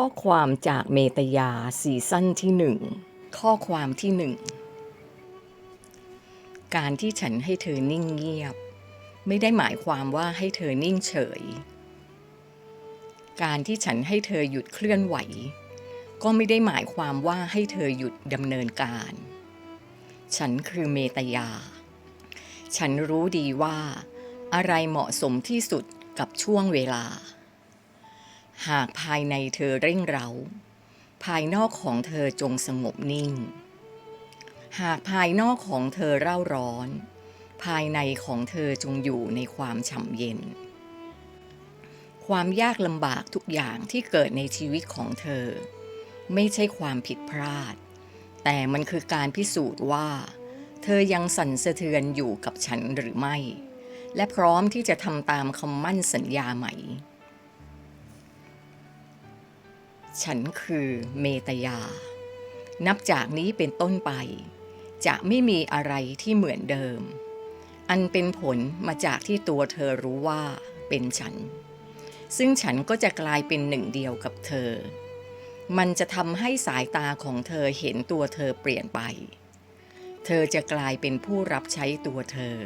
ข้อความจากเมตยาซีซั่นที่หนึ่งข้อความที่หนึ่งการที่ฉันให้เธอนิ่งเงียบ ไม่ได้หมายความว่าให้เธอนิ่งเฉย การที่ฉันให้เธอหยุดเคลื่อนไหว ก็ไม่ได้หมายความว่าให้เธอหยุดดำเนินการ ฉันคือเมตยา ฉันรู้ดีว่า อะไรเหมาะสมที่สุดกับช่วงเวลา หากภายในเธอเร่งเร้า ภายนอกของเธอจงสงบนิ่ง หากภายนอกของเธอเร่าร้อน ภายในของเธอจงอยู่ในความฉ่ำเย็น ความยากลำบากทุกอย่างที่เกิดในชีวิตของเธอ ไม่ใช่ความผิดพลาด แต่มันคือการพิสูจน์ว่า เธอยังสั่นสะเทือนอยู่กับฉันหรือไม่ และพร้อมที่จะทำตามคำมั่นสัญญาไหม ฉันคือเมตยา นับจากนี้เป็นต้นไป จะไม่มีอะไรที่เหมือนเดิม อันเป็นผลมาจากที่ตัวเธอรู้ว่าเป็นฉัน ซึ่งฉันก็จะกลายเป็นหนึ่งเดียวกับเธอ มันจะทำให้สายตาของเธอเห็นตัวเธอเปลี่ยนไป เธอจะกลายเป็นผู้รับใช้ตัวเธอ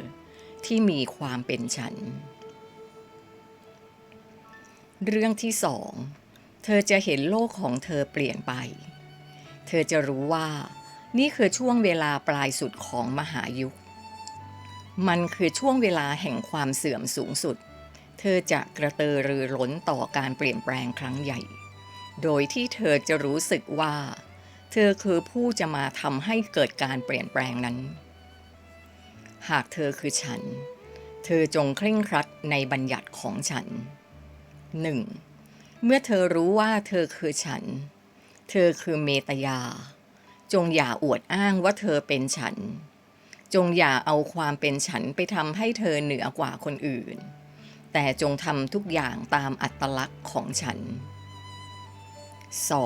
ที่มีความเป็นฉัน เรื่องที่สอง เธอจะเห็นโลกของเธอเปลี่ยนไป เธอจะรู้ว่านี่คือช่วงเวลาปลายสุดของมหายุค มันคือช่วงเวลาแห่งความเสื่อมสูงสุด เธอจะกระเตอรือร้นต่อการเปลี่ยนแปลงครั้งใหญ่ โดยที่เธอจะรู้สึกว่า เธอคือผู้จะมาทำให้เกิดการเปลี่ยนแปลงนั้น หากเธอคือฉัน เธอจงเคร่งครัดในบัญญัติของฉันหนึ่ง เมื่อเธอรู้ว่าเธอคือฉัน เธอคือเมตยา จงอย่าอวดอ้างว่าเธอเป็นฉัน จงอย่าเอาความเป็นฉันไปทำให้เธอเหนือกว่าคนอื่น แต่จงทำทุกอย่างตามอัตลักษณ์ของฉัน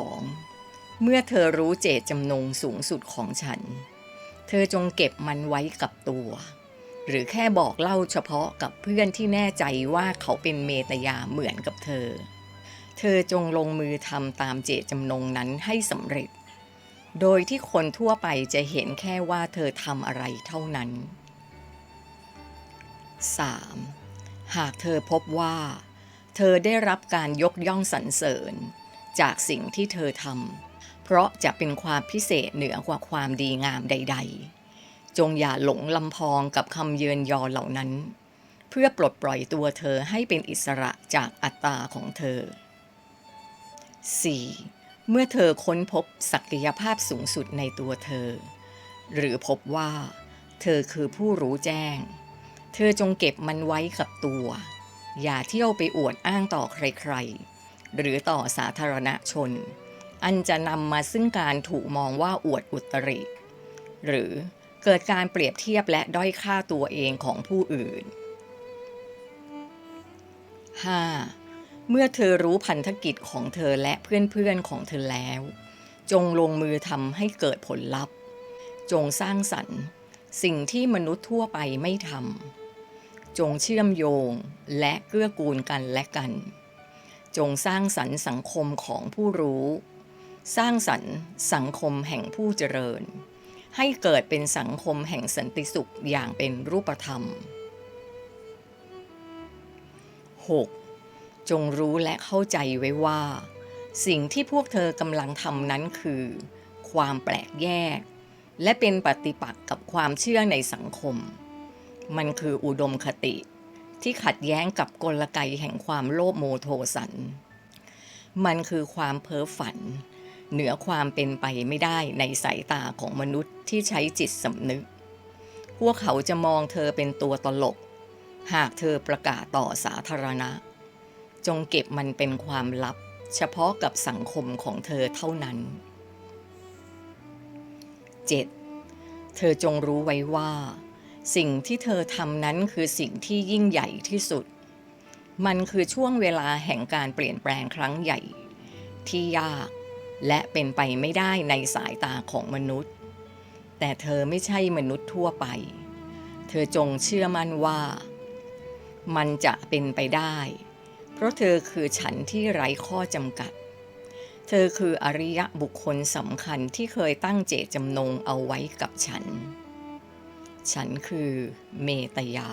2. เมื่อเธอรู้เจตจำนงสูงสุดของฉัน เธอจงเก็บมันไว้กับตัว หรือแค่บอกเล่าเฉพาะกับเพื่อนที่แน่ใจว่าเขาเป็นเมตยาเหมือนกับเธอ เธอจงลงมือทำตามเจตจำนงนั้นให้สำเร็จ โดยที่คนทั่วไปจะเห็นแค่ว่าเธอทำอะไรเท่านั้น 3. หากเธอพบว่า เธอได้รับการยกย่องสรรเสริญ จากสิ่งที่เธอทำเพราะจะเป็นความพิเศษเหนือกว่าความดีงามใด ๆ จงอย่าหลงลำพองกับคำเยินยอเหล่านั้น เพื่อปลดปล่อยตัวเธอให้เป็นอิสระจากอัตตาของเธอ 4. เมื่อเธอค้นพบศักยภาพสูงสุดในตัวเธอ หรือพบว่า เธอคือผู้รู้แจ้ง เธอจงเก็บมันไว้กับตัว อย่าเที่ยวไปอวดอ้างต่อใครๆ หรือต่อสาธารณชน อันจะนำมาซึ่งการถูกมองว่าอวดอุตริ หรือเกิดการเปรียบเทียบและด้อยค่าตัวเองของผู้อื่น 5. เมื่อเธอรู้พันธกิจของเธอและเพื่อนๆของเธอแล้ว จงลงมือทำให้เกิดผลลัพธ์ จงสร้างสรรค์ สิ่งที่มนุษย์ทั่วไปไม่ทำจงเชื่อมโยงและเกื้อกูลกันและกัน จงสร้างสรรค์สังคมของผู้รู้ สร้างสรรค์สังคมแห่งผู้เจริญ ให้เกิดเป็นสังคมแห่งสันติสุขอย่างเป็นรูปธรรม 6. จงรู้และเข้าใจไว้ว่า สิ่งที่พวกเธอกำลังทำนั้นคือ ความแปลกแยก และเป็นปฏิปักษ์กับความเชื่อในสังคม มันคืออุดมคติ ที่ขัดแย้งกับกลไกแห่งความโลภโมโทสัน มันคือความเพ้อฝัน เหนือความเป็นไปไม่ได้ในสายตาของมนุษย์ที่ใช้จิตสำนึก พวกเขาจะมองเธอเป็นตัวตลก หากเธอประกาศต่อสาธารณะ จงเก็บมันเป็นความลับ เฉพาะกับสังคมของเธอเท่านั้น 7. เธอจงรู้ไว้ว่า สิ่งที่เธอทำนั้นคือสิ่งที่ยิ่งใหญ่ที่สุด มันคือช่วงเวลาแห่งการเปลี่ยนแปลงครั้งใหญ่ ที่ยากและเป็นไปไม่ได้ในสายตาของมนุษย์ แต่เธอไม่ใช่มนุษย์ทั่วไป เธอจงเชื่อมั่นว่า มันจะเป็นไปได้ ราะเธอคือฉันที่ไร้ข้อจำกัด เธอคืออริยะบุคคลสำคัญที่เคยตั้งเจตจำนงเอาไว้กับฉัน ฉันคือเมตยา